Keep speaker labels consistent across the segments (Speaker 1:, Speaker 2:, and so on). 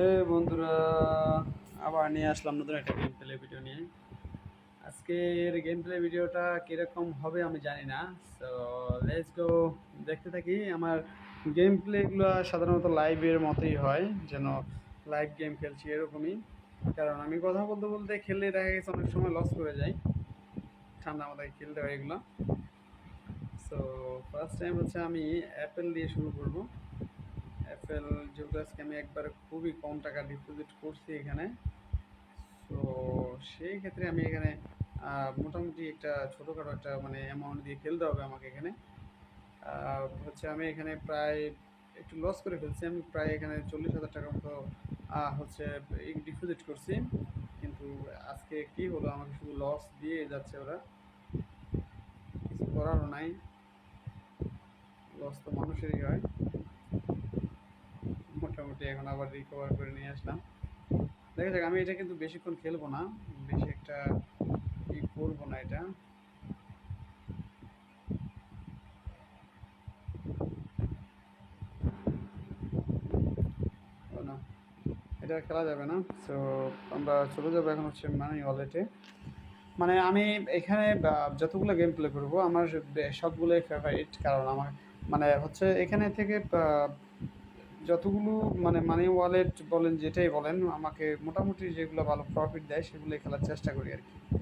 Speaker 1: হে বন্ধুরা, আবার নিয়ে আসলাম নতুন একটা গেম প্লে ভিডিও নিয়ে। আজকের গেম প্লে ভিডিওটা কীরকম হবে আমি জানি না। সো লেটস গো দেখতে থাকি, আমার গেম প্লেগুলো সাধারণত লাইভের মতোই হয়, যেন লাইভ গেম খেলছি এরকমই। কারণ আমি কথা বলতে বলতে খেললে দেখা গেছে অনেক সময় লস করে যাই। ঠান্ডা মাথায় খেলতে হয় এগুলো। সো ফার্স্ট টাইম হচ্ছে আমি অ্যাপেল দিয়ে শুরু করব। অ্যাপেল যেহেতু আজকে আমি একবার খুবই কম টাকা ডিপোজিট করছি এখানে। তো সেই ক্ষেত্রে আমি এখানে মোটামুটি একটা ছোটোখাটো একটা মানে অ্যামাউন্ট দিয়ে খেলতে হবে আমাকে এখানে। হচ্ছে আমি এখানে প্রায় একটু লস করে ফেলছি। আমি প্রায় এখানে চল্লিশ হাজার টাকার মতো হচ্ছে ডিপোজিট করছি। কিন্তু আজকে কি হলো? আমাকে শুধু লস দিয়ে যাচ্ছে ওরা। কিছু করারও নাই। লস তো মানুষেরই হয়। মোটামুটি এখন আবার রিকভার করে নিয়ে আসলাম। দেখা যাক, আমি এটা কিন্তু বেশিক্ষণ খেলব না, বেশি একটা ই করব না এটা। এটা খেলা যাবে না। তো আমরা চলে যাব এখন হচ্ছে মানি ওয়ালেটে মানে আমি এখানে যতগুলো গেম প্লে করব, আমার সবগুলোই ফেভারিট কারণ আমার মানে হচ্ছে এখানে থেকে যতগুলো মানে মানি ওয়ালেট বলেন যেটাই বলেন আমাকে মোটামুটি যেগুলো ভালো প্রফিট দেয় সেগুলোই খেলার চেষ্টা করি আর কি।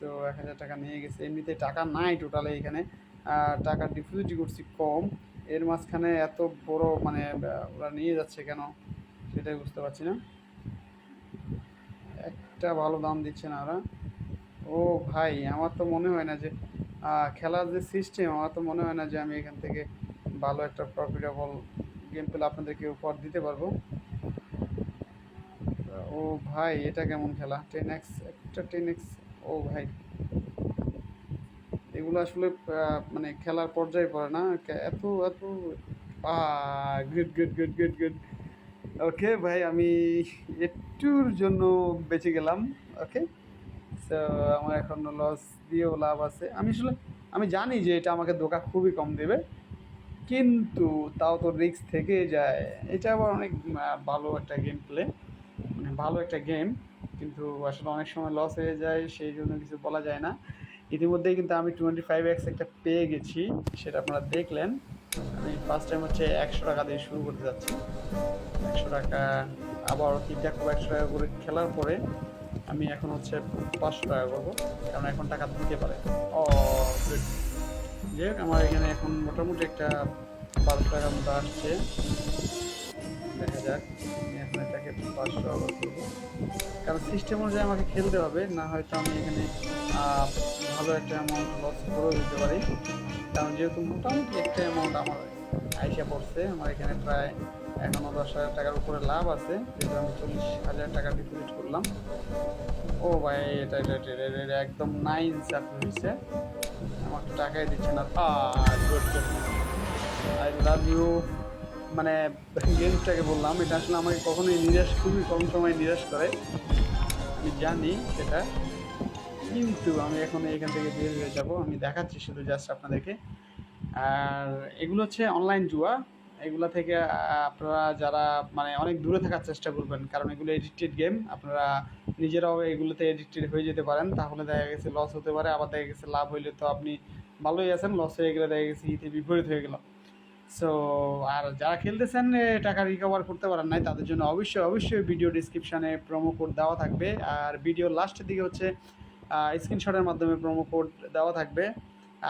Speaker 1: সো এক হাজার টাকা নিয়ে গেছে। এমনিতে টাকা নাই টোটালে এখানে। আহ, টাকা ডিপোজিট করছি কম। এর মাঝখানে এত বড় মানে ওরা নিয়ে যাচ্ছে কেন? সেটাই বুঝতে পারছি না। একটা ভালো দাম দিচ্ছে না ওরা। ও ভাই আমার তো মনে হয় না যে খেলার যে সিস্টেম আমার তো মনে হয় না যে আমি এখান থেকে ভালো একটা প্রফিটেবল গেম আপনাদেরকে উপহার দিতে পারব। ও ভাই, এটা কেমন খেলা? টেন এক্স একটা টেন এক্স ও ভাই। এগুলো আসলে মানে খেলার পর্যায়ে পড়ে না। এত এত good good good good good okay ভাই, আমি একটুর জন্য বেঁচে গেলাম। ওকে তো আমার এখন লস দিয়েও লাভ আছে। আমি আসলে, আমি জানি যে এটা আমাকে ধোকা খুবই কম দেবে। কিন্তু তাও তো রিস্ক থেকে যায়। এটা আবার অনেক ভালো একটা গেম প্লে মানে ভালো একটা গেম কিন্তু আসলে অনেক সময় লস হয়ে যায়, সেই জন্য কিছু বলা যায় না। ইতিমধ্যেই কিন্তু আমি টোয়েন্টি ফাইভ এক্স একটা পেয়ে গেছি, সেটা আপনারা দেখলেন। আমি ফার্স্ট টাইম হচ্ছে একশো টাকা দিয়ে শুরু করতে যাচ্ছি। একশো টাকা, আবার তিনটা খুব একশো টাকা করে খেলার পরে আমি এখন হচ্ছে পাঁচশো টাকা করব, কারণ এখন টাকা দিতে পারে। ও good. যাই আমার এখানে এখন মোটামুটি একটা পাঁচশো টাকা আসছে। দেখা যাক এখন এটাকে পাঁচশো আবার করব। কারণ সিস্টেম অনুযায়ী আমাকে খেলতে হবে, না হয়তো আমি এখানে ভালো একটা অ্যামাউন্ট লস করেও দিতে পারি। কারণ যেহেতু মোটামুটি একটা অ্যামাউন্ট আমার আইসা পড়ছে, আমার এখানে প্রায় এখনও দশ হাজার টাকার উপরে লাভ আছে। যেহেতু আমি চল্লিশ হাজার টাকা ডিপোজিট করলাম। ও ভাই, এটা এটা এটা- একদম নাইন চাকরি হয়েছে আমার তো টাকাই দিচ্ছে না। আই লাভ ইউ মানে গেমসটাকে বললাম, এটা আসলে আমাকে কখনোই নিরাশ, খুবই কম সময় নিরাশ করে। আমি জানি সেটা। কিন্তু আমি এখন এখান থেকে বের হয়ে যাব। আমি দেখাচ্ছি শুধু জাস্ট আপনাদেরকে। আর এগুলো হচ্ছে অনলাইন জুয়া। এগুলো থেকে আপনারা যারা মানে অনেক দূরে থাকার চেষ্টা করবেন, কারণ এগুলো এডিক্টেড গেম আপনারা নিজেরাও এগুলোতে এডিক্টেড হয়ে যেতে পারেন, তাহলে দেখা গেছে লস হতে পারে, আবার দেখা গেছে লাভ হইলে তো আপনি ভালোই আছেন লস হয়ে গেলে দেখা গেছে ইতে বিপরীত হয়ে গেল। সো আর যারা খেলতেছেন টাকা রিকভার করতে পারেন নাই, তাদের জন্য অবশ্যই অবশ্যই ভিডিও ডিসক্রিপশানে প্রোমো কোড দেওয়া থাকবে, আর ভিডিও লাস্টের দিকে হচ্ছে স্ক্রিনশটের মাধ্যমে প্রোমো কোড দেওয়া থাকবে।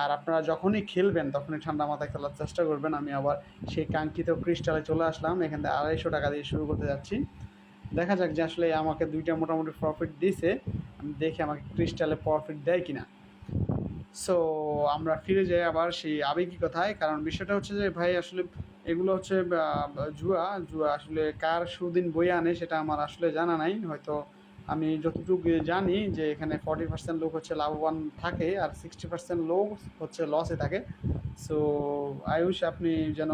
Speaker 1: আর আপনারা যখনই খেলবেন, তখনই ঠান্ডা মাথায় খেলার চেষ্টা করবেন। আমি আবার সেই কাঙ্ক্ষিত ক্রিস্টালে চলে আসলাম। এখান থেকে আড়াইশো টাকা দিয়ে শুরু করতে যাচ্ছি। দেখা যাক যে আসলে আমাকে দুইটা মোটামুটি প্রফিট দিছে। আমি দেখি আমাকে ক্রিস্টালে প্রফিট দেয় কিনা। সো আমরা ফিরে যাই আবার সেই আবেগী কথায়। কারণ বিষয়টা হচ্ছে যে, ভাই, আসলে এগুলো হচ্ছে জুয়া। জুয়া আসলে কার সুদিন বই আনে সেটা আমার আসলে জানা নাই। হয়তো আমি যতটুকু জানি যে এখানে ফর্টি পার্সেন্ট লোক হচ্ছে লাভবান থাকে আর সিক্সটি পার্সেন্ট লোক হচ্ছে লসে থাকে। সো আয়ুষ, আপনি যেন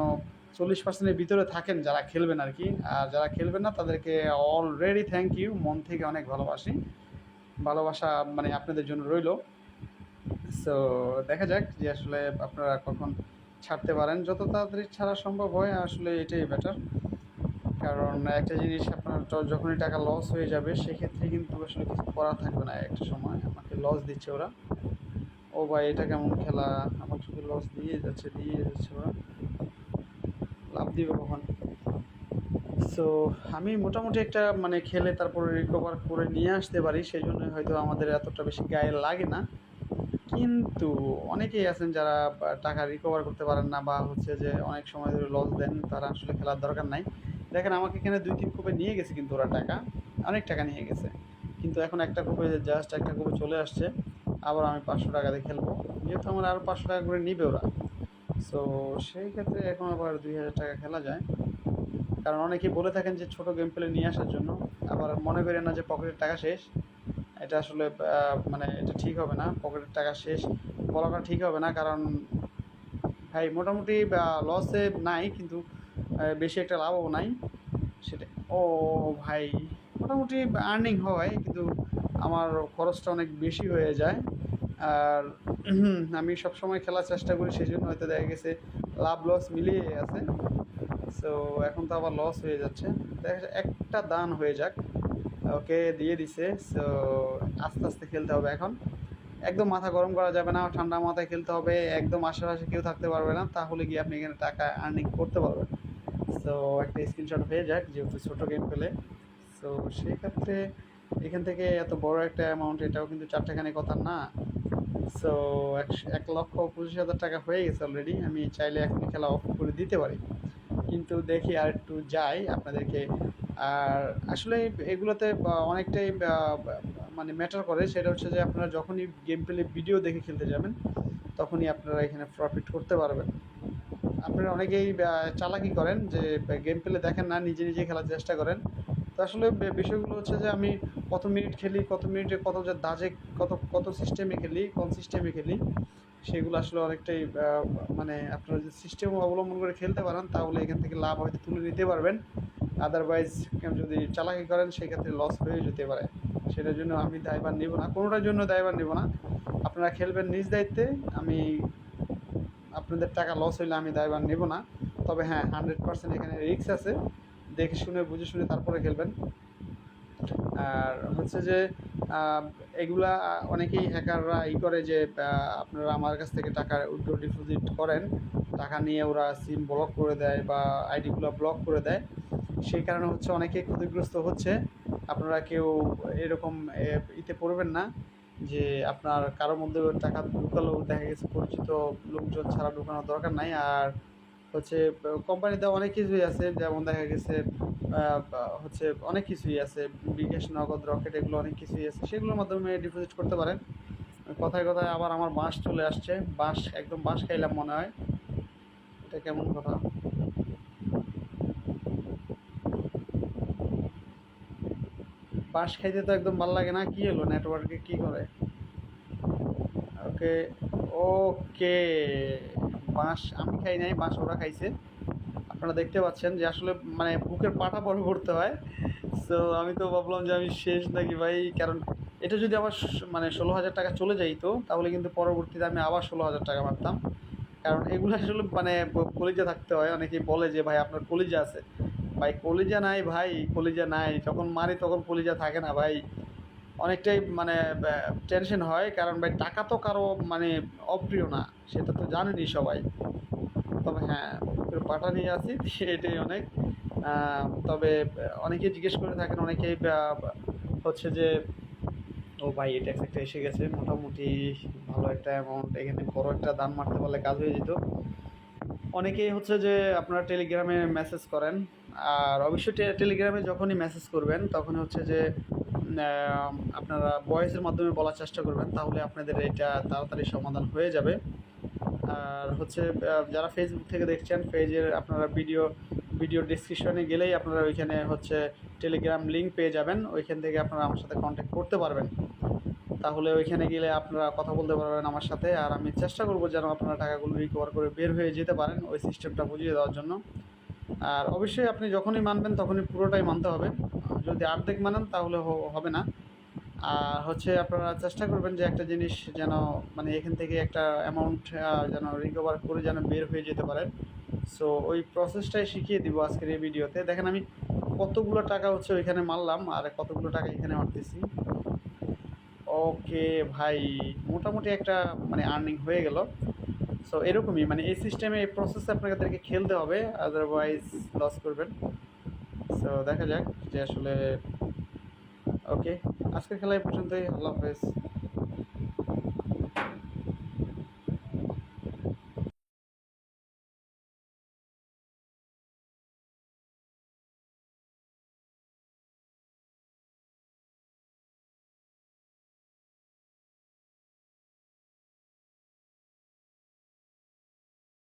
Speaker 1: চল্লিশ পার্সেন্টের ভিতরে থাকেন যারা খেলবেন আর কি, আর যারা খেলবেন না, তাদেরকে অলরেডি থ্যাংক ইউ মন থেকে অনেক ভালোবাসি। ভালোবাসা মানে আপনাদের জন্য রইল। সো দেখা যাক যে আসলে আপনারা কখন ছাড়তে পারেন। যত তাড়াতাড়ি ছাড়া সম্ভব হয়, আসলে এটাই বেটার কারণ একটা জিনিস আপনার যখনই টাকা লস হয়ে যাবে, সেক্ষেত্রে কিন্তু আসলে কিছু করা থাকবে না একটা সময়। আমাকে লস দিচ্ছে ওরা। ও ভাই, এটা কেমন খেলা? আমার শুধু লস দিয়ে যাচ্ছে দিয়ে যাচ্ছে ওরা। লাভ দিবে কখন? সো আমি মোটামুটি একটা মানে খেলে তারপরে রিকভার করে নিয়ে আসতে পারি, সেই জন্য হয়তো আমাদের এতটা বেশি গায়ে লাগে না। কিন্তু অনেকেই আছেন যারা টাকা রিকভার করতে পারেন না বা হচ্ছে যে অনেক সময় ধরে লস দেন, তারা আসলে খেলার দরকার নাই। দেখেন, আমাকে এখানে দুই তিন কোপে নিয়ে গেছে কিন্তু ওরা টাকা। অনেক টাকা নিয়ে গেছে। কিন্তু এখন একটা কোপে জাস্ট একটা কোপে চলে আসছে, আবার আমি পাঁচশো টাকা দিয়ে খেলব। যেহেতু আমার আরও পাঁচশো টাকা করে নিবে ওরা। সো সেই ক্ষেত্রে এখন আবার দুই হাজার টাকা খেলা যায়। কারণ অনেকেই বলে থাকেন যে ছোট গেম প্লে নিয়ে আসার জন্য। আবার মনে করেন না যে পকেটের টাকা শেষ। এটা আসলে মানে এটা ঠিক হবে না। পকেটের টাকা শেষ বলাটা ঠিক হবে না। কারণ, ভাই, মোটামুটি লসে নাই। কিন্তু বেশি একটা লাভও নাই। সেটা ও ভাই, মোটামুটি আর্নিং হয়, কিন্তু আমার খরচটা অনেক বেশি হয়ে যায়। আর আমি সবসময় খেলার চেষ্টা করি সেই জন্য হয়তো দেখা গেছে লাভ লস মিলিয়ে আছে। সো এখন তো আবার লস হয়ে যাচ্ছে। দেখা একটা দান হয়ে যাক, ওকে দিয়ে দিছে। সো আস্তে আস্তে খেলতে হবে এখন। একদম মাথা গরম করা যাবে না, ঠান্ডা মাথায় খেলতে হবে। একদম আশেপাশে কেউ থাকতে পারবে না, তাহলে গিয়ে আপনি এখানে টাকা আর্নিং করতে পারবেন? সো একটা স্ক্রিনশট হয়ে যাক, যেহেতু ছোটো গেম পেলে সো সেই ক্ষেত্রে এখান থেকে এত বড় একটা অ্যামাউন্ট এটাও কিন্তু চারটেখানি কথা না। সো এক লক্ষ পঁচিশ হাজার টাকা হয়ে গেছে অলরেডি আমি চাইলে এখনই খেলা অফ করে দিতে পারি। কিন্তু দেখি আর একটু যাই আপনাদেরকে। আর আসলে এগুলোতে অনেকটাই মানে ম্যাটার করে। সেটা হচ্ছে যে আপনারা যখনই গেম প্লে ভিডিও দেখে খেলতে যাবেন, তখনই আপনারা এখানে প্রফিট করতে পারবেন। আপনারা অনেকেই চালাকি করেন যে গেম প্লে দেখেন না, নিজে নিজে খেলার চেষ্টা করেন। তো আসলে বিষয়গুলো হচ্ছে যে, আমি কত মিনিট খেলি, কত মিনিটে কত যে দাজে, কত কত সিস্টেমে খেলি, কোন সিস্টেমে খেলি, সেগুলো আসলে অনেকটাই মানে আপনারা যদি সিস্টেম অবলম্বন করে খেলতে পারেন, তাহলে এখান থেকে লাভ হয়তো তুলে নিতে পারবেন। আদারওয়াইজ যদি চালাকি করেন, সেক্ষেত্রে লস হয়ে যেতে পারে। সেটার জন্য আমি দায়ভার নেব না, কোনোটার জন্য দায়ভার নেব না। আপনারা খেলবেন নিজ দায়িত্বে, আমি আপনাদের টাকা লস হইলে আমি দায়ভার নেব না। তবে হ্যাঁ হান্ড্রেড পার্সেন্ট এখানে রিস্ক আছে। দেখে শুনে, বুঝে শুনে তারপরে খেলবেন। আর হচ্ছে যে এগুলা অনেকেই হ্যাকাররা ই করে যে আপনারা আমার কাছ থেকে টাকা উইথড্র ডিপোজিট করেন। টাকা নিয়ে ওরা সিম ব্লক করে দেয় বা আইডিগুলো ব্লক করে দেয়। সেই কারণে হচ্ছে অনেকেই ক্ষতিগ্রস্ত হচ্ছে। আপনারা কেউ এরকম ইতে পড়বেন না। যে আপনার কারোর মধ্যে টাকা ঢুকালেও দেখা গেছে পরিচিত লোকজন ছাড়া ঢুকানোর দরকার নাই। আর হচ্ছে কোম্পানিতে অনেক কিছুই আছে, যেমন দেখা গেছে হচ্ছে অনেক কিছুই আছে, বিকাশ, নগদ, রকেট এগুলো অনেক কিছুই আছে, সেগুলোর মাধ্যমে ডিপোজিট করতে পারেন। কথায় কথায় আবার আমার বাঁশ চলে আসছে, বাঁশ, একদম বাঁশ খাইলাম মনে হয়। এটা কেমন কথা? বাঁশ খাইতে তো একদম ভালো লাগে না, কি হলো নেটওয়ার্কে কি করে? ওকে ওকে, বাঁশ, আমি খাই নাই, বাঁশ ওরা খাইছে। আপনারা দেখতে পাচ্ছেন যে আসলে মানে বুকের পাটা বড় করতে হয়। সো আমি তো ভাবলাম যে আমি শেষ নাকি ভাই? কারণ এটা যদি আবার মানে ষোলো হাজার টাকা চলে যাইতো, তাহলে কিন্তু পরবর্তীতে আমি আবার ষোলো হাজার টাকা মারতাম। কারণ এগুলো আসলে মানে কলিজা থাকতে হয়, অনেকেই বলে যে ভাই আপনার কলিজা আছে। ভাই কলিজা নাই ভাই, কলিজা নাই। যখন মারি তখন কলিজা থাকে না ভাই। অনেকটাই মানে টেনশন হয়। কারণ ভাই টাকা তো কারও মানে অপ্রিয় না। সেটা তো জানেনই সবাই। তবে হ্যাঁ পাটা নিয়ে আসি এটাই অনেক। তবে অনেকে জিজ্ঞেস করে থাকেন, অনেকেই হচ্ছে যে, ও ভাই এটা একটা এসে গেছে। মোটামুটি ভালো একটা অ্যামাউন্ট এখানে বড় একটা দান মারতে পারলে কাজ হয়ে যেত। অনেকেই হচ্ছে যে, আপনারা টেলিগ্রামে মেসেজ করেন। আর অবশ্যই টেলিগ্রামে যখনই মেসেজ করবেন তখন হচ্ছে যে আপনারা ভয়েসের মাধ্যমে বলার চেষ্টা করবেন, তাহলে আপনাদের এটা তাড়াতাড়ি সমাধান হয়ে যাবে। আর হচ্ছে যারা ফেসবুক থেকে দেখছেন পেজের আপনারা ভিডিও ভিডিও ডিসক্রিপশনে গেলেই আপনারা ওইখানে হচ্ছে টেলিগ্রাম লিঙ্ক পেয়ে যাবেন, ওইখান থেকে আপনারা আমার সাথে কন্ট্যাক্ট করতে পারবেন। তাহলে ওইখানে গেলে আপনারা কথা বলতে পারবেন আমার সাথে, আর আমি চেষ্টা করব যেন আপনারা টাকাগুলো রিকভার করে বের হয়ে যেতে পারেন ওই সিস্টেমটা বুঝিয়ে দেওয়ার জন্য। আর অবশ্যই আপনি যখনই মানবেন তখনই পুরোটাই মানতে হবে। যদি অর্ধেক মানেন তাহলে হবে না। আর হচ্ছে আপনারা চেষ্টা করবেন যে একটা জিনিস যেন মানে এখান থেকে একটা অ্যামাউন্ট যেন রিকভার করে যেন বের হয়ে যেতে পারেন। সো ওই প্রসেসটাই শিখিয়ে দিব আজকের এই ভিডিওতে দেখেন আমি কতগুলো টাকা হচ্ছে ওইখানে মারলাম আর কতগুলো টাকা এখানে মারতেছি। ওকে ভাই, মোটামুটি একটা মানে আর্নিং হয়ে গেল। সো এরকমই মানে এই সিস্টেমে এই প্রসেসে আপনাদেরকে খেলতে হবে আদারওয়াইজ লস করবেন। সো দেখা যাক যে আসলে ওকে আজকের খেলা এই পর্যন্তই, আল্লাহ হাফেজ।